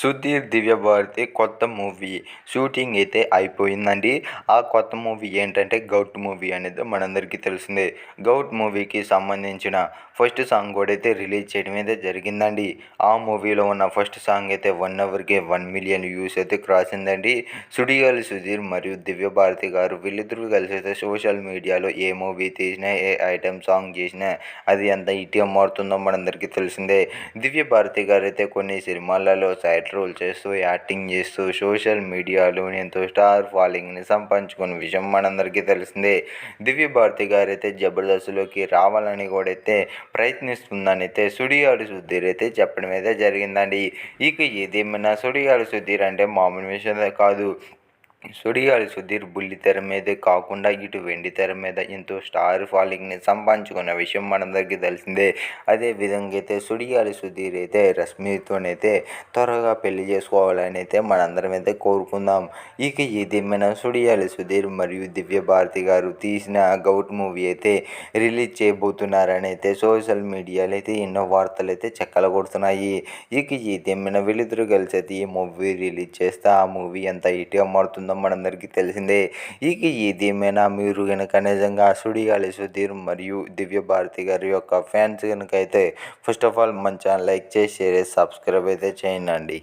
సుధీర్ దివ్యభారతి కొత్త movie shooting అయితే అయిపోయిందండి. ఆ కొత్త మూవీ ఏంటంటే గౌట్ మూవీ అనేది మనందరికీ తెలిసిందే. గౌట్ మూవీకి సంబంధించిన ఫస్ట్ సాంగ్ కూడా అయితే రిలీజ్ చేయడం అయితే జరిగిందండి. ఆ మూవీలో ఉన్న ఫస్ట్ సాంగ్ అయితే వన్ అవర్కి వన్ మిలియన్ వ్యూస్ అయితే క్రాస్ అయిందండి సుడిగాలి సుధీర్ మరియు దివ్యభారతి గారు వీళ్ళిద్దరూ కలిసి అయితే సోషల్ మీడియాలో ఏ మూవీ తీసినా ఏ ఐటెం సాంగ్ చేసినా అది ఎంత ఇటీగా మారుతుందో మనందరికీ తెలిసిందే. దివ్యభారతి గారు అయితే కొన్ని సినిమాలలో సైడ్ రోల్ చేస్తూ యాక్టింగ్ చేస్తూ సోషల్ మీడియాలో ఎంతో స్టార్ ఫాలోయింగ్ని సంపాదించుకున్న విషయం మనందరికీ తెలిసిందే. దివ్య భారతి గారు అయితే జబర్దస్త్లోకి రావాలని కూడా అయితే ప్రయత్నిస్తుందని అయితే సుడిగాడు సుధీర్ అయితే చెప్పడం అయితే జరిగిందండి. ఇక ఏదేమైనా సుడిగాడు సుధీర్ అంటే మామూలు విషయం కాదు. సుడిగాలి సుధీర్ బుల్లి తెర మీదే కాకుండా ఇటు వెండి తెర మీద ఎంతో స్టార్ ఫాలోయింగ్ని సంపాదించుకున్న విషయం మనందరికీ తెలిసిందే. అదే విధంగా అయితే సుడిగాలి సుధీర్ అయితే రష్మితోనైతే త్వరగా పెళ్ళి చేసుకోవాలని అయితే మనందరం అయితే కోరుకుందాం. ఇక ఏదేమైనా సుడిగాలి సుధీర్ మరియు దివ్య భారతి గారు తీసిన గౌట్ మూవీ అయితే రిలీజ్ చేయబోతున్నారని అయితే సోషల్ మీడియాలో అయితే ఎన్నో వార్తలు అయితే చెక్కల కొడుతున్నాయి ఇక ఏదేమైనా వీళ్ళిద్దరూ కలిసి అయితే ఈ మూవీ రిలీజ్ చేస్తే ఆ మూవీ ఎంత ఇటుగా మారుతుందో ఉందో మనందరికీ తెలిసిందే. ఇక ఏదేమైనా మీరు కనుక నిజంగా సుడిగాలి సుధీర్ మరియు దివ్య భారతి గారి యొక్క ఫ్యాన్స్ కనుక అయితే ఫస్ట్ ఆఫ్ ఆల్ మన ఛానల్ లైక్ చేసి షేర్ సబ్స్క్రైబ్ అయితే చేయండి.